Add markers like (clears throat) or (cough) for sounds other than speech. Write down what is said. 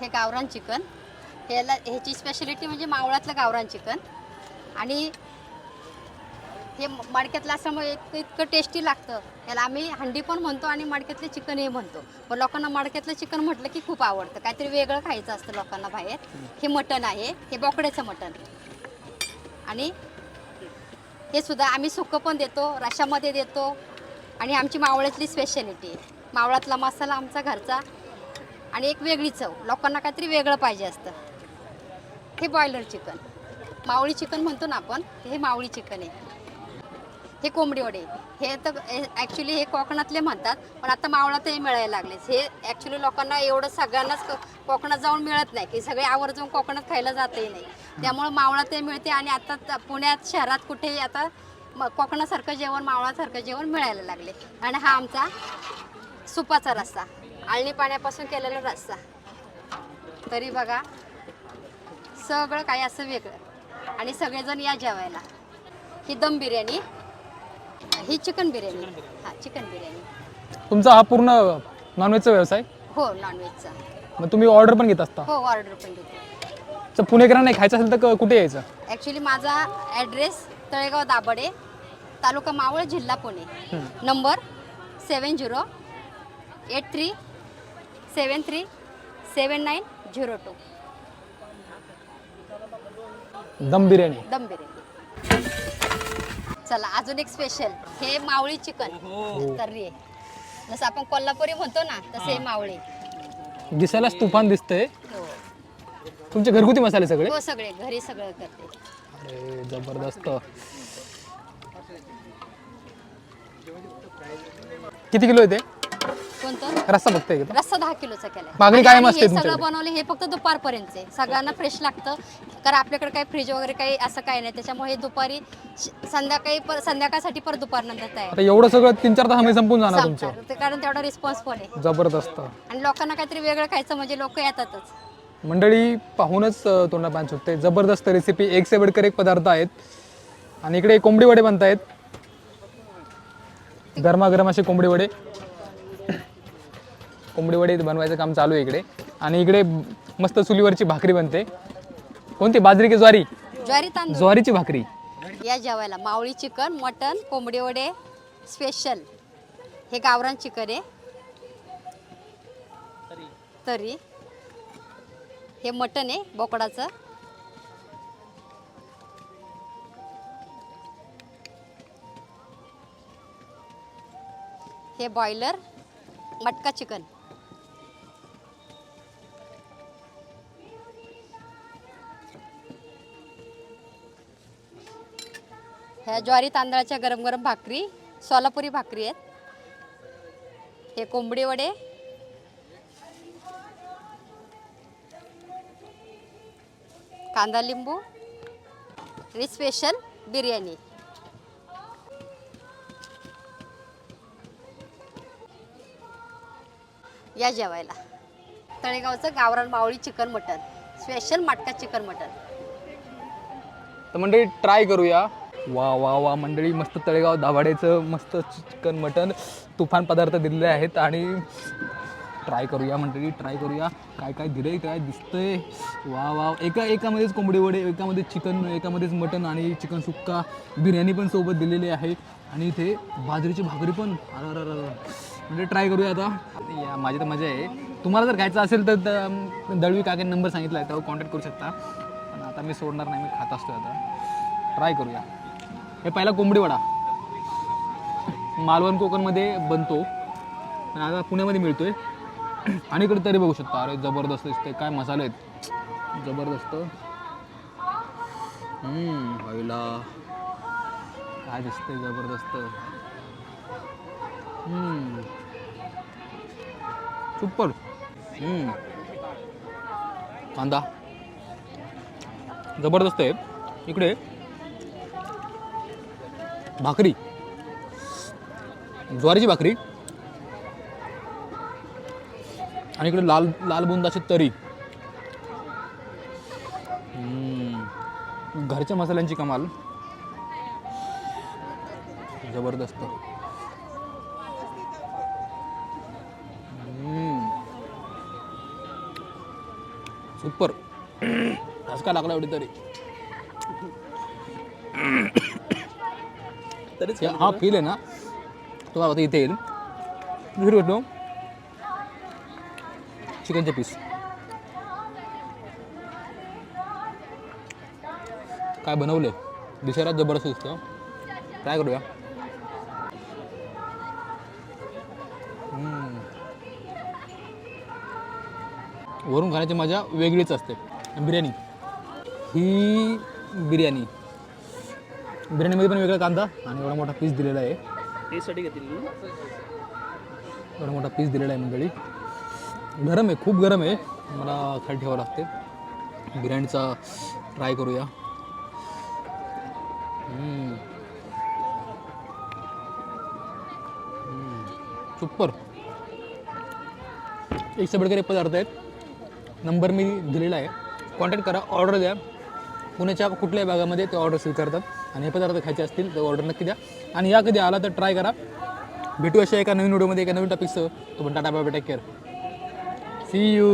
हे गावरान चिकन. ह्याला ह्याची स्पेशलिटी म्हणजे मावळातलं गावरान चिकन. आणि हे मडक्यातलं असल्यामुळे इतकं इतकं टेस्टी लागतं. याला आम्ही हंडी पण म्हणतो आणि मडक्यातले चिकन हे म्हणतो. पण लोकांना मडक्यातलं चिकन म्हटलं की खूप आवडतं. काहीतरी वेगळं खायचं असतं लोकांना बाहेर. हे मटण आहे. हे बोकड्याचं मटण. आणि हे सुद्धा आम्ही सुकं पण देतो रशामध्ये देतो. आणि आमची मावळ्यातली स्पेशालिटी आहे. मावळातला मसाला आमचा घरचा. आणि एक वेगळी चव. लोकांना काहीतरी वेगळं पाहिजे असतं. हे बॉयलर चिकन मावळी चिकन म्हणतो ना आपण हे मावळी चिकन आहे. हे कोंबडी वडे. हे तर ॲक्च्युली हे कोकणातले म्हणतात पण आता मावळातही मिळायला लागले. हे ॲक्च्युली लोकांना एवढं सगळ्यांनाच क- कोकणात जाऊन मिळत नाही. की सगळे आवर्जून कोकणात खायला जातही नाही. त्यामुळं मावळातही मिळते आणि आता पुण्यात शहरात कुठेही आता म- कोकणासारखं जेवण मावळासारखं जेवण मिळायला लागले. आणि हा आमचा सुपाचा रस्सा. आळणी पाण्यापासून केलेला रस्सा. तरी बघा सगळं काही असं वेगळं. आणि सगळेजण या जेवायला. ही दम बिर्याणी. ही चिकन बिर्याणी. हा चिकन बिर्याणी. तुमचा हा पूर्ण नॉनव्हेजचा व्यवसाय? हो नॉनव्हेजचा मग तुम्ही ऑर्डर पण घेत असता? हो ऑर्डर पण देते तर पुणेकरांना नाही खायचं असेल तर कुठे यायचं? ॲक्च्युली माझा ॲड्रेस तळेगाव दाबडे तालुका मावळ जिल्हा Pune. Number seven zero eight three seven three seven nine zero two. Dum biryani. Dum biryani. चला अजून एक स्पेशल हे मावळी चिकन तर्री आहे. जसं आपण कोल्हापुरी म्हणतो ना तसे हे मावळी. दिसायलाच तुफान दिसतंय. हो. तुमचे घरगुती मसाले सगळे? हो सगळे घरी सगळं करते. अरे जबरदस्त. किती किलो आहे रस्सा का रस्सा दहा किलोचा केलाय. मागणी कायम असते सगळं तुमच्याकडे? बनवले हे फक्त दुपारपर्यंत आहे सगळ्यांना फ्रेश लागतं. कारण आपल्याकडे काही फ्रीज वगैरे काही असं काही नाही. त्याच्यामुळे हे दुपारी श- संध्याकाळी पर संध्याकाळसाठी परत दुपारनंतर तयार आता एवढं सगळं तीन चार तासामध्ये संपून जाणार तुमचं. ते कारण तेवढा रिस्पॉन्स पण आहे. जबरदस्त. आणि लोकांना काहीतरी वेगळं खायचं म्हणजे लोक येतातच. मंडळी पाहूनच अं, तोंडा पान सुटते जबरदस्त रेसिपी एक से बेडकर एक पदार्थ आहेत. आणि इकडे कोंबडी वडे बनतायत. गरमागरम असे कोंबडी वडे. कोंबडी वडे बनवायचं काम चालू आहे इकडे. आणि इकडे मस्त चुलीवरची भाकरी बनते. कोणती? बाजरी की ज्वारी? ज्वारी तांदूळ. ज्वारीची भाकरी. या जेवायला. मावळी चिकन मटन कोंबडी वडे स्पेशल हे गावरान चिकन आहे. तरी. हे मटन आहे बोकडाचं. हे बॉयलर मटका चिकन. ह्या ज्वारी तांदळाच्या गरम गरम भाकरी सोलापुरी भाकरी आहेत. हे कोंबडी वडे. कांदा लिंबू आणि स्पेशल बिर्याणी. या जेवायला. तळेगावचं गावरान मावळी chicken mutton. Special matka chicken mutton. तर मंडळी ट्राय करूया. वा वा वा. मंडळी मस्त तळेगाव दाभाडेचं मस्त चिकन मटन तुफान पदार्थ दिलेले आहेत आणि ट्राय करूया मंडळी ट्राय करूया. काय काय दिलंय काय दिसतंय? वा वा. एका एकामध्येच कोंबडी वडे एकामध्ये चिकन एकामध्येच मटन आणि चिकन सुक्का बिर्याणी पण सोबत दिलेली आहे. आणि इथे बाजरीची भाकरी पण. म्हणजे ट्राय करूया आता. या माझी तर मजा आहे. तुम्हाला जर खायचं असेल तर दळवी काके नंबर सांगितला आहे त्यावर कॉन्टॅक्ट करू शकता. पण आता मी सोडणार नाही मी खात असतो आता. ट्राय करूया. हे पहिला कोंबडी वडा. मालवण कोकणमध्ये बनतो. पण आता पुण्यामध्ये मिळतोय. आणि इकडे तरी बघू शकता. अरे जबरदस्त दिसते काय मसाले आहेत. जबरदस्त. हम्म, पहिला काय दिसतंय जबरदस्त. हम्म. सुपर. हम्म. कांदा. जबरदस्त आहे. इकडे भाकरी. ज्वारीची भाकरी. आणि इकडे लाल लाल बुंदाची तरी. घरच्या मसाल्यांची कमाल. जबरदस्त. Super (clears throat) super. ठसका लागला एवढी तरी. तरीच हा फील आहे ना. तो आता इथे येईल. दुसरी गोष्ट चिकनचे पीस काय बनवले दिसायला जबरदस्त दिसतं ट्राय करूया. वरून खाण्याची मजा वेगळीच असते. बिर्याणी. ही बिर्याणी. बिर्याणीमध्ये पण वेगळा कांदा आणि एवढा मोठा पीस दिलेला आहे. टेस्टसाठी घेतली एवढा मोठा पीस दिलेला आहे मंडळी. गरम आहे खूप गरम आहे. मला खाली ठेवावं लागते. बिर्याणीचा ट्राय करूया. सुपर एक सगळे एक पदार्थ आहेत. नंबर मी दिलेला आहे. कॉन्टॅक्ट करा ऑर्डर द्या. पुण्याच्या कुठल्याही भागामध्ये ते ऑर्डर स्वीकारतात आणि हे पदार्थ खायचे असतील तर ऑर्डर नक्की द्या. आणि या कधी आला तर ट्राय करा. भेटू अशा एका नवीन व्हिडिओमध्ये एका नवीन टॉपिकसह तो पण tata bye take care see you